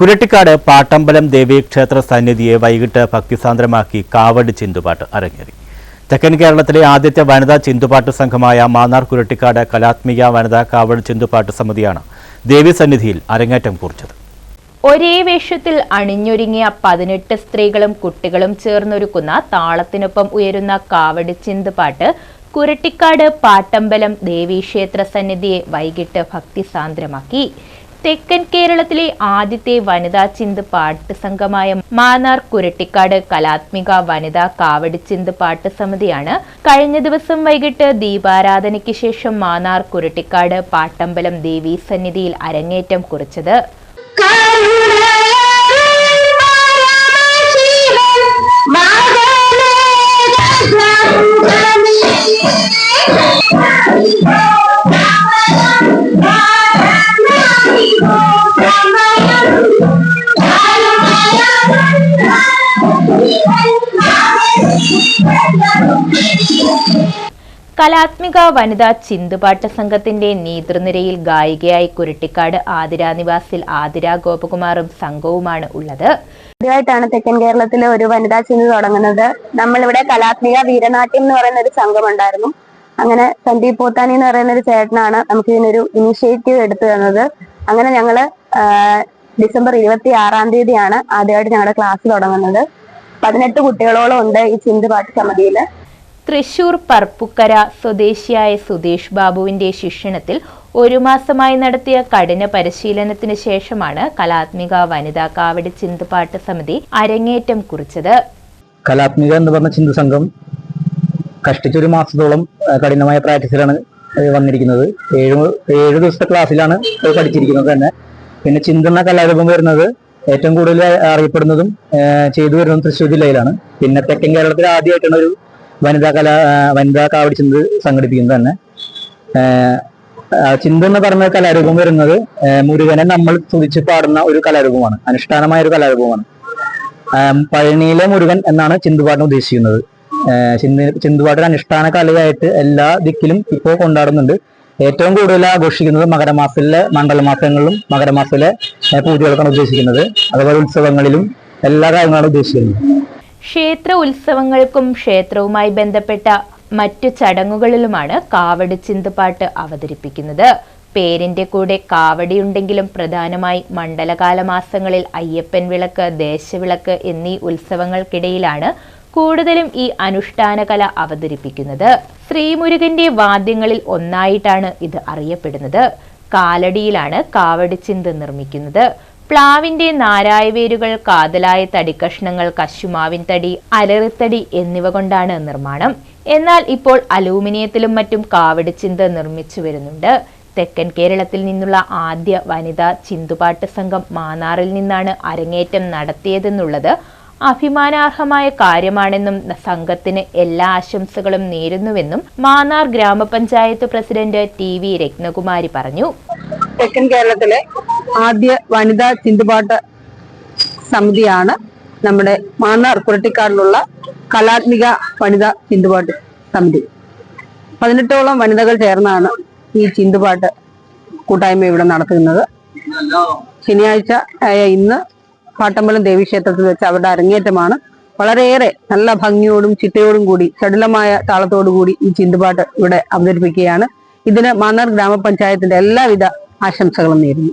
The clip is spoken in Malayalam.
കുരട്ടിക്കാട് പാട്ടമ്പലം ദേവീക്ഷേത്ര സന്നിധിയെ വൈകിട്ട് ഭക്തിസാന്ദ്രമാക്കി കാവട് ചിന്തുപാട്ട് അരങ്ങേറി. തെക്കൻ കേരളത്തിലെ ആദ്യത്തെ വനിതാ ചിന്തുപാട്ട് സംഘമായ മാന്നാർ കുരട്ടിക്കാട് കലാത്മിക വനിതാ കാവട് ചിന്തുപാട്ട് സമിതിയാണ് ദേവി സന്നിധിയിൽ അരങ്ങേറ്റം കുറിച്ചത്. ഒരേ വേഷത്തിൽ അണിഞ്ഞൊരുങ്ങിയ പതിനെട്ട് സ്ത്രീകളും കുട്ടികളും ചേർന്നൊരുക്കുന്ന താളത്തിനൊപ്പം ഉയരുന്ന കാവട് ചിന്തുപാട്ട് കുരട്ടിക്കാട് പാട്ടമ്പലം ദേവീക്ഷേത്ര സന്നിധിയെ വൈകിട്ട് ഭക്തിസാന്ദ്രമാക്കി. തെക്കൻ കേരളത്തിലെ ആദ്യത്തെ വനിതാ ചിന്ത് പാട്ട് സംഘമായ മാന്നാർ കുരട്ടിക്കാട് കലാത്മിക വനിതാ കാവടി ചിന്ത് പാട്ട് സമിതിയാണ് കഴിഞ്ഞ ദിവസം വൈകിട്ട് ദീപാരാധനയ്ക്ക് ശേഷം മാന്നാർ കുരട്ടിക്കാട് പാട്ടമ്പലം ദേവീ സന്നിധിയിൽ അരങ്ങേറ്റം കുറിച്ചത് കലാത്മിക വനിതാ ചിന്തുപാട്ട സംഘത്തിന്റെ നേതൃനിരയിൽ ഗായികയായി കുരട്ടിക്കാട് ആതിര നിവാസിൽ ആതിര ഗോപകുമാറും സംഘവുമാണ് ഉള്ളത്. ആദ്യമായിട്ടാണ് തെക്കൻ കേരളത്തിലെ ഒരു വനിതാ ചിന്ത തുടങ്ങുന്നത്. നമ്മളിവിടെ കലാത്മിക വീരനാട്യം എന്ന് പറയുന്ന ഒരു സംഘം ഉണ്ടായിരുന്നു അങ്ങനെ സന്ദീപ് പോത്താനി എന്ന് പറയുന്ന ഒരു ചേട്ടനാണ് നമുക്ക് ഇതിനൊരു ഇനിഷ്യേറ്റീവ് എടുത്തു തന്നത്. അങ്ങനെ ഞങ്ങൾ ഡിസംബർ ഇരുപത്തി ആറാം തീയതിയാണ് ആദ്യമായിട്ട് ഞങ്ങളുടെ ക്ലാസ് തുടങ്ങുന്നത്. പതിനെട്ട് കുട്ടികളോളം ഉണ്ട് ഈ ചിന്തുപാട്ട് സമിതിയിൽ. തൃശൂർ പർപ്പുക്കര സ്വദേശിയായ സുധീഷ് ബാബുവിന്റെ ശിക്ഷണത്തിൽ ഒരു മാസമായി നടത്തിയ കഠിന പരിശീലനത്തിന് ശേഷമാണ് കലാത്മിക വനിതാ കാവടി ചിന്തുപാട്ട് സമിതി അരങ്ങേറ്റം കുറിച്ചത്. കലാത്മിക എന്ന് പറഞ്ഞ ചിന്തു സംഘം കഷ്ടിച്ചൊരു മാസത്തോളം കഠിനമായ പ്രാക്ടീസിലാണ് വന്നിരിക്കുന്നത്. ഏഴ് ഏഴ് ദിവസത്തെ ക്ലാസ്സിലാണ് പഠിച്ചിരിക്കുന്നത് തന്നെ. പിന്നെ ചിന്തുന്ന കലാരൂപം വരുന്നത് ഏറ്റവും കൂടുതൽ അറിയപ്പെടുന്നതും ചെയ്തു വരുന്നതും തൃശ്ശൂർ ജില്ലയിലാണ്. പിന്നെ തെക്കൻ കേരളത്തിൽ ആദ്യമായിട്ടാണ് ഒരു വനിതാ കലാ വനിതാ കാവടി ചിന്ത സംഘടിപ്പിക്കുന്നത് തന്നെ. ചിന്ത എന്ന് പറഞ്ഞ കലാരൂപം വരുന്നത് മുരുകനെ നമ്മൾ തുതിച്ച് പാടുന്ന ഒരു കലാരൂപമാണ് അനുഷ്ഠാനമായ ഒരു കലാരൂപമാണ്. പഴനിയിലെ മുരുകൻ എന്നാണ് ചിന്തുപാടിനെ ഉദ്ദേശിക്കുന്നത്. ചിന്ത ചിന്തുപാട്ട് ഒരു അനുഷ്ഠാന കലയായിട്ട് എല്ലാ ദിക്കിലും ഇപ്പോൾ കൊണ്ടാടുന്നുണ്ട്. ഏറ്റവും കൂടുതൽ ആഘോഷിക്കുന്നത് മകരമാസത്തിലെ മണ്ഡലമാസങ്ങളിലും മകരമാസത്തിലെ പൂജകൾക്കാണ് ഉദ്ദേശിക്കുന്നത്. അതുപോലെ ഉത്സവങ്ങളിലും എല്ലാ കാര്യങ്ങളാണ് ഉദ്ദേശിക്കുന്നത്. ക്ഷേത്ര ഉത്സവങ്ങൾക്കും ക്ഷേത്രവുമായി ബന്ധപ്പെട്ട മറ്റു ചടങ്ങുകളിലുമാണ് കാവടി ചിന്തുപാട്ട് അവതരിപ്പിക്കുന്നത്. പേരിന്റെ കൂടെ കാവടിയുണ്ടെങ്കിലും പ്രധാനമായി മണ്ഡലകാല മാസങ്ങളിൽ അയ്യപ്പൻ വിളക്ക് ദേശവിളക്ക് എന്നീ ഉത്സവങ്ങൾക്കിടയിലാണ് കൂടുതലും ഈ അനുഷ്ഠാന കല അവതരിപ്പിക്കുന്നത്. ശ്രീമുരുകന്റെ വാദ്യങ്ങളിൽ ഒന്നായിട്ടാണ് ഇത് അറിയപ്പെടുന്നത്. കാലടിയിലാണ് കാവടി ചിന്ത നിർമ്മിക്കുന്നത്. പ്ലാവിന്റെ നാരായവേരുകൾ കാതലായ തടിക്കഷ്ണങ്ങൾ കശുമാവിൻ തടി അലറിത്തടി എന്നിവ കൊണ്ടാണ് നിർമ്മാണം. എന്നാൽ ഇപ്പോൾ അലൂമിനിയത്തിലും മറ്റും കാവടിച്ചിന്ത് നിർമ്മിച്ചു വരുന്നുണ്ട്. തെക്കൻ കേരളത്തിൽ നിന്നുള്ള ആദ്യ വനിതാ ചിന്തുപാട്ട് സംഘം മാന്നാറിൽ നിന്നാണ് അരങ്ങേറ്റം നടത്തിയതെന്നുള്ളത് അഭിമാനാർഹമായ കാര്യമാണെന്നും സംഘത്തിന് എല്ലാ ആശംസകളും നേരുന്നുവെന്നും മാന്നാർ ഗ്രാമപഞ്ചായത്ത് പ്രസിഡന്റ് ടി വി രത്നകുമാരി പറഞ്ഞു. തെക്കൻ കേരളത്തിലെ ആദ്യ വനിതാ ചിന്തുപാട്ട് സമിതിയാണ് നമ്മുടെ മാന്നാർ കുരട്ടിക്കാടിലുള്ള കലാത്മിക വനിതാ ചിന്തുപാട്ട് സമിതി. പതിനെട്ടോളം വനിതകൾ ചേർന്നാണ് ഈ ചിന്തുപാട്ട് കൂട്ടായ്മ ഇവിടെ നടത്തുന്നത്. ശനിയാഴ്ച ആയ ഇന്ന് പാട്ടമ്പലം ദേവീക്ഷേത്രത്തിൽ വെച്ച് അവരുടെ അരങ്ങേറ്റമാണ്. വളരെയേറെ നല്ല ഭംഗിയോടും ചിട്ടയോടും കൂടി ചടുലമായ താളത്തോടു കൂടി ഈ ചിന്തുപാട്ട് ഇവിടെ അവതരിപ്പിക്കുകയാണ്. ഇതിന് മാന്നാർ ഗ്രാമപഞ്ചായത്തിന്റെ എല്ലാവിധ ആശംസകളും നേരുന്നു.